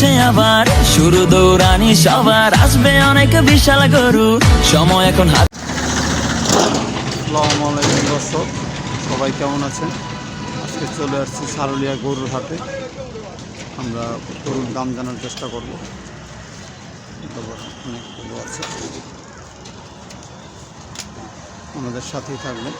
আসছে আবার। শুরু দৌড়ানি সবার। আসবে অনেক বিশাল গরু। সময় এখন হাত দর্শক, সবাই কেমন আছেন? আজকে চলে আসছি সারুলিয়া গরুর হাটে। আমরা গরুর দাম জানার চেষ্টা করব। অনেক আমাদের সাথেই থাকবেন।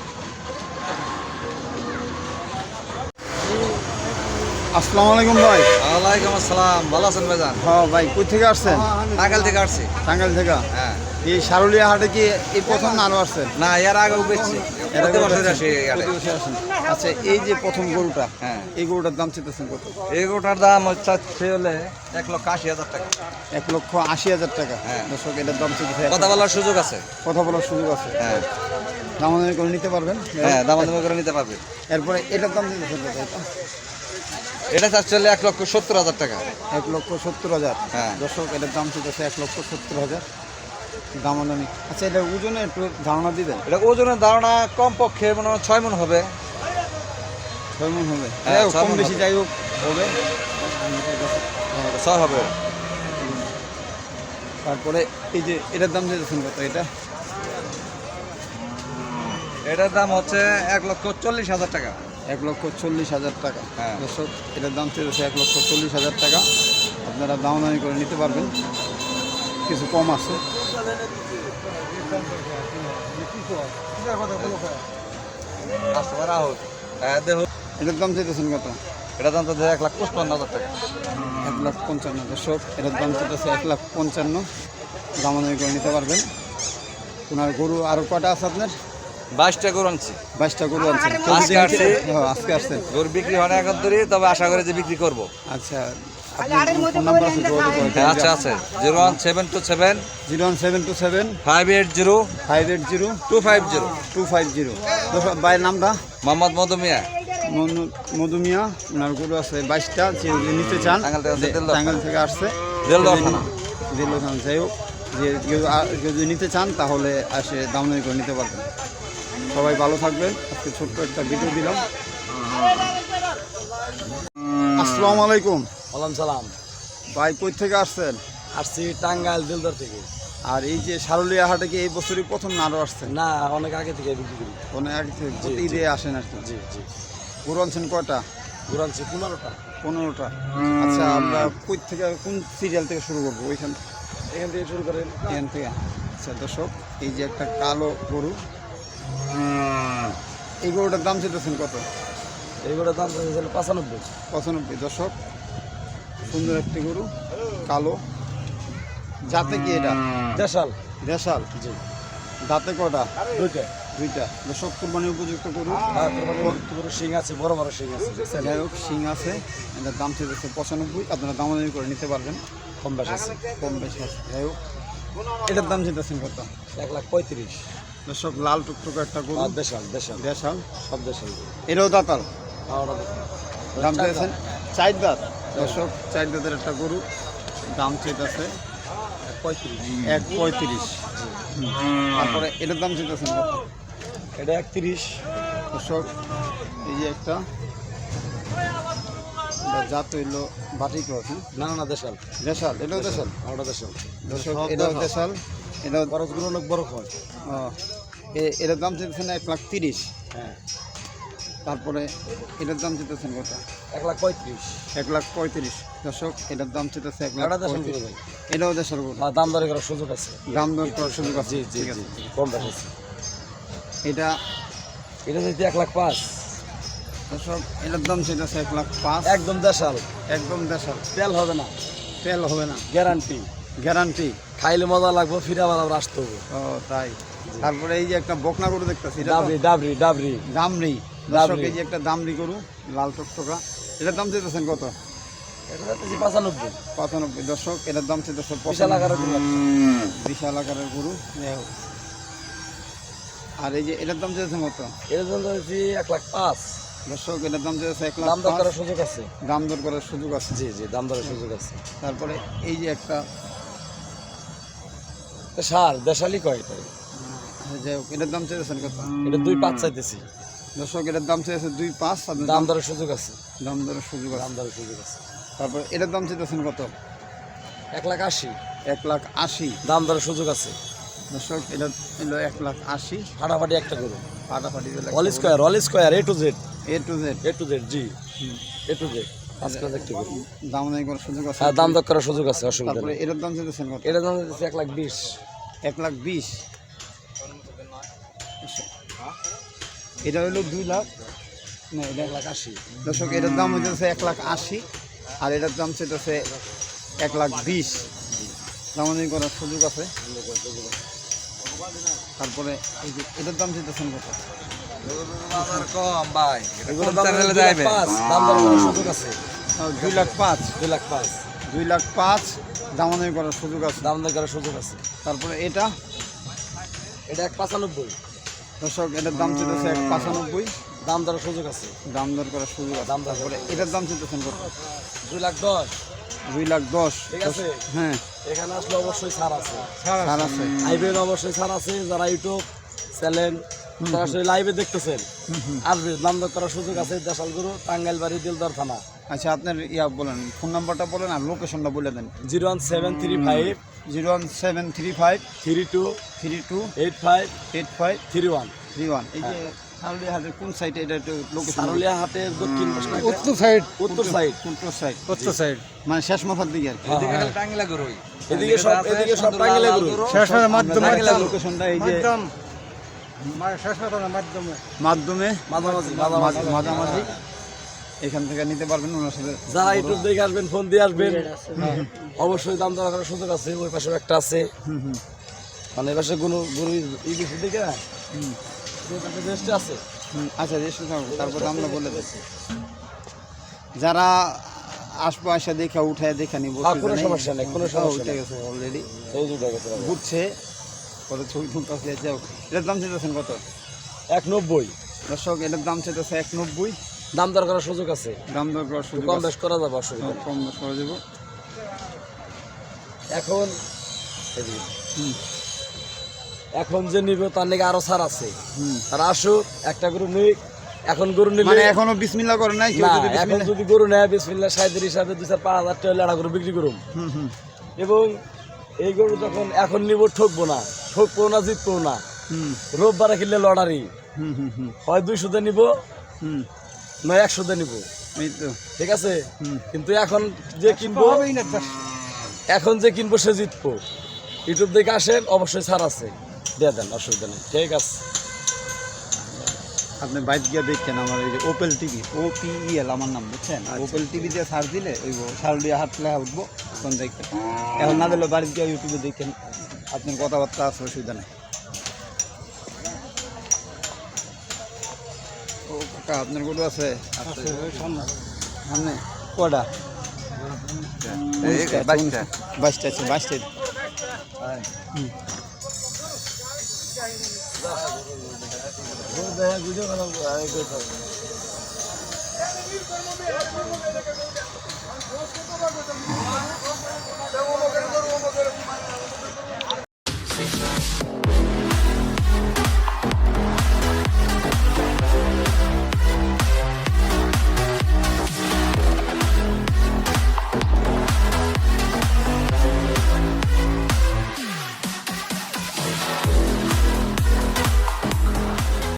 আসসালামু আলাইকুম ভাই। ওয়ালাইকুম আসসালাম ভালো আছেন ভাইজান? হ্যাঁ ভাই কই থেকে আসছেন? টাঙ্গাইল থেকে আসছি। টাঙ্গাইল থেকে? হ্যাঁ। এই সারুলিয়া হাটে কি এই প্রথম না আরও আসছেন না এর আগেও বেচছি। আগে প্রতি বছর আসি আসেন। আচ্ছা এই যে প্রথম গরুটা হ্যাঁ। এই গরুটার দাম চেতেছেন কত? এই গোটার দাম হচ্ছে হলে এক লক্ষ আশি হাজার টাকা। এক লক্ষ আশি হাজার টাকা। হ্যাঁ। দর্শক এটার দাম চেতেছে কথা বলার সুযোগ আছে। কথা বলার সুযোগ আছে। হ্যাঁ। দামাদামি করে নিতে পারবেন? হ্যাঁ দামাদামি করে নিতে পারবে। এরপরে এটার দাম কত? এটা? এটা চাচ্ছে হলে এক লক্ষ সত্তর হাজার টাকা। এক লক্ষ সত্তর হাজার। হ্যাঁ। দর্শক এটার দাম চেতেছে এক লক্ষ সত্তর হাজার। দামাদামি আচ্ছা এটার ওজনে একটু ধারণা দিবেন? এটা ওজনের ধারণা কম পক্ষে মনে হয় ছয় মন হবে। ছয় মন হবে। হ্যাঁ, কম বেশি যাই হোক হবে। ছয় হবে। তারপরে এই যে এটার দাম চেতেছেন কত এটা? এটার দাম হচ্ছে এক লক্ষ চল্লিশ হাজার টাকা। এক লক্ষ চল্লিশ হাজার টাকা। হ্যাঁ। দর্শক এটার দাম চেয়েছে এক লক্ষ চল্লিশ হাজার টাকা। আপনারা দাম দামি করে নিতে পারবেন। কিছু কম আছে। এটার দাম চেয়েছেন কত? এটার দাম তো এক লাখ পঁচপান্ন হাজার টাকা। এক লাখ পঞ্চান্ন। দর্শক এটার দাম চেয়েছে এক লাখ পঞ্চান্ন। দামাদামি করে নিতে পারবেন। ওনার গরু আরও কটা আছে আপনার? বাইশটা গরু আনছি। বাইশটা গরু আনছেন। আজকে আসছে? আজকে আসছেন। গরু বিক্রি হয় না এখন ধরে তবে আশা করি যে বিক্রি করব। আচ্ছা আচ্ছা আছে। Zero one seven two seven zero one seven two seven five eight zero five eight zero two five zero. Two five zero. নামটা? মোহাম্মদ মধুমিয়া মধুমিয়া ওনার গরু আছে বাইশটা যে নিতে চান থেকে আসছে যাই হোক যে যদি নিতে চান তাহলে আসে দাম করে নিতে পারবেন। সবাই ভালো থাকবেন। আজকে ছোট্ট একটা ভিডিও দিলাম। আসসালামু আলাইকুম। ওয়ালাম সালাম। ভাই কই থেকে আসছেন? আসছি টাঙ্গাইল দিলদার থেকে। আর এই যে সারুলিয়া হাটে কি এই বছরই প্রথম না আরও আসছেন? না অনেক আগে থেকে বিক্রি করি। কোনো এক থেকে প্রতি ঈদে আসেন আর জি জি। গরু আনছেন কয়টা? ঘুরানছি পনেরোটা। পনেরোটা। আচ্ছা আমরা কই থেকে কোন সিরিয়াল থেকে শুরু করব? ওইখান এখান থেকে শুরু করেন। এখান থেকে। আচ্ছা দর্শক এই যে একটা কালো গরু এই গরুটার দাম চেতেছেন কত? এইগুলোর দাম চাইছিল পঁচানব্বই। পঁচানব্বই দর্শক সুন্দর একটি গরু কালো। যাতে কি এটা? দেশাল। দেশাল? জি। দাঁতে কটা? দুইটা। দুইটা। দর্শক কুরবানি উপযুক্ত গরু। শিং আছে বড় বড় শিং আছে? যাই হোক শিং আছে। এটার দাম চেতেছে পঁচানব্বই। আপনারা দামাদামি করে নিতে পারবেন। কম বেশ আছে। কম বেশি আছে। যাই হোক এটার দাম চেতেছেন কত? এক লাখ পঁয়ত্রিশ। দর্শক লাল টুকটুক একটা গরু। দেশাল দেশাল। দেশাল। সব দেশাল এটাও দাতাল। দাম চেয়েছেন চার দাঁত। দর্শক চার দাঁতের একটা গরু। দাম চেয়েছে এক পঁয়ত্রিশ। তারপরে এটার দাম চেয়েছেন এটা একত্রিশ। দর্শক এই যে একটা। জাত হইল বাটি ক্রস হ্যাঁ? না না দেশাল। দেশাল এটাও দেশাল। ওটা দেশাল। দর্শক এটাও দেশাল। দেশাল এটাও খরচগুলো অনেক বড় হয় ও, এ- এটার দাম চেয়েছেন এক লাখ তিরিশ। হ্যাঁ। তারপরে এটার দাম চেতেছেন কত? এক লাখ পঁয়ত্রিশ। এক লাখ পঁয়ত্রিশ। দর্শক এটার দাম চেতেছে এক লাখ এটা দেশাল এটাও দেশের দাম দরে করার সুযোগ আছে। দাম দর করার সুযোগ আছে। ঠিক আছে। কম আছে। এটা এটা যদি এক লাখ পাঁচ। দর্শক এটার দাম চেতেছে এক লাখ পাঁচ। একদম দেশাল। একদম দেশের তেল হবে না। তেল হবে না। গ্যারান্টি। গ্যারান্টি। খাইলে মজা লাগবে ফিরে আবার আবার আসতে হবে। ও তাই। তারপরে এই যে একটা বকনা গরু দেখতেছি ডাবরি ডাবরি ডাবরি দামরি। দর্শক দামরি। এই যে একটা দামরি গরু লাল টকটকা এটার দাম চেতেছেন কত? এটা পঁচানব্বই। পঁচানব্বই। দর্শক এটার দাম চেতেছে বিশাল আকারের পঁচানব্বই বিশাল আকারের গরু। আর এই যে এটার দাম কত? এক লাখ পাঁচ। দর্শক এটার দাম চেয়েছে এক লাখ দাম দর করার সুযোগ আছে। দাম দর করার সুযোগ আছে। জি জি দাম দরের সুযোগ আছে। তারপরে এই যে একটা সার দেশালি কয় এটা? হোক এটার দাম চেয়েছেন কত? এটা দুই পাঁচ চাইতেছি। দর্শক এটার দাম চেয়েছে দুই পাঁচ দাম দরের সুযোগ আছে। দাম দরের সুযোগ দাম দরের সুযোগ আছে। তারপর এটার দাম চেয়েছেন কত? এক লাখ আশি। এক লাখ আশি। দাম দরের সুযোগ আছে। দর্শক এটা হলো এক লাখ আশি। ফাটাফাটি একটা গরু। ফাটাফাটি all square all square A to Z. A to Z. A to Z G. A to Z. দাম দাম করার সুযোগ আছে? হ্যাঁ দাম দর করার সুযোগ আছে অসুবিধা নেই। এটার দাম চেয়েছেন কত? এটা দাম দিচ্ছে এক লাখ বিশ। এক লাখ বিশ? এটা হলো দুই লাখ। না এটা এক লাখ আশি। দর্শক এটার দাম হইতেছে এক লাখ আশি আর এটার দাম চেয়েছে এক লাখ বিশ। দামাদামি করার সুযোগ আছে? তারপরে এই যে এটার দাম চেয়েছেন কত? বাজার কম ভাই। এগুলো দাম দুই লাখ পাঁচ। দাম দর সুযোগ আছে? দুই লাখ পাঁচ। দুই লাখ পাঁচ। দুই লাখ পাঁচ। দামাদামি করার সুযোগ আছে? দাম দর করার সুযোগ আছে। তারপরে এটা? এটা এক পাঁচানব্বই। দর্শক এটার দাম চেয়েছে এক পাঁচানব্বই। দাম দরের সুযোগ আছে। দাম দর করার সুযোগ আছে। দাম দর এটার দাম চেয়েছেন কত? দুই লাখ দশ। দুই লাখ দশ। ঠিক আছে? হ্যাঁ। এখানে আসলে অবশ্যই ছাড় আছে। ছাড় আছে। আইবেন অবশ্যই ছাড় আছে। যারা ইউটিউব চ্যানেল আসলে লাইভে দেখতেছেন। আসবে দাম করার সুযোগ আছে দেশাল গুরু টাঙ্গাইল বাড়ি দিলদর থানা। আচ্ছা আপনার ইয়া বলেন ফোন নাম্বারটা বলেন আর লোকেশনটা বলে দেন। Zero one seven three five. Zero one seven three five. Three two. Three two. Eight five. Eight five. Three one. Three one. এই যে সারুলিয়া হাটের কোন সাইডে এটা একটু লোকেশন সারুলিয়া হাটের দক্ষিণ উত্তর সাইড উত্তর সাইড উত্তর সাইড উত্তর সাইড মানে শেষ মাথার দিকে আর কি। এদিকে খালি টাঙ্গিলা গরুই। এদিকে সব এদিকে সব টাঙ্গাইলে গরু। শেষ মাথার মাধ্যমে। লোকেশনটা এই যে মাধ্যম মানে মাধ্যমে। মাধ্যমে? মাঝামাঝি মাঝামাঝি। মাঝামাঝি মাঝামাঝি। এখান থেকে নিতে পারবেন ওনার সাথে যারা ইউটিউব দেখে আসবেন ফোন দিয়ে আসবেন অবশ্যই দাম দর করার সুযোগ আছে ওই পাশে একটা আছে। মানে পাশে কোনো গরু এই বেশি ওই পাশে আছে। আচ্ছা রেশন থাকব তারপর আমরা বলে দিচ্ছি যারা আসব আসা দেখে উঠে দেখে নিবো হ্যাঁ, কোনো সমস্যা নেই, কোনো সমস্যা উঠে গেছে অলরেডি। বুঝছে কত ছবি তুলতে যাও এটার দাম চেয়েছেন কত? এক নব্বই দর্শক এটার দাম চেয়েছে এক নব্বই দাম দর করার সুযোগ আছে। দাম দর করার সুযোগ কম বেশ করা যাবে অসুবিধা হ্যাঁ, কম বেশ করে দেবো এখন এখন যে নিবে তার নাকি আরও ছাড় আছে। হুম। তারা আসুক একটা গরু নিক এখন গরু নিলে মানে এখনও বিসমিল্লা করে নাই এখন যদি গরু নেয় বিসমিল্লা সাহেদের হিসাবে দু চার পাঁচ হাজার টাকা লেড়া গরু বিক্রি করুম। হুম। এবং এই গরু যখন এখন নিব ঠকবো না। ঠকবো না জিতবো না হুম। রোববারে কিনলে লটারি। হুম হুম হুম। হয় দুইশোতে নিব হুম। নয় একশোতে নিব। ঠিক আছে? কিন্তু এখন যে কিনবো এখন যে কিনবো সে জিতবো। ইউটিউব দেখে আসেন অবশ্যই ছাড় আছে। দিয়ে দেন অসুবিধা নেই। ঠিক আছে। আপনি বাইক গিয়ে দেখছেন আমার এই যে ওপেল টিভি ও পিইএল আমার নাম বুঝছেন? ওপেল টিভি দিয়ে সার্চ দিলে ওই সারুলিয়া হাট লেখা উঠবো তখন দেখবেন। এখন না দিলে বাড়িতে গিয়ে ইউটিউবে দেখেন। আপনার কথাবার্তা আছে অসুবিধা নেই। ও কাকা আপনার গরু আছে? সামনে। কটা এই বাইশটা। বাইশটা। আছে বাইশটা।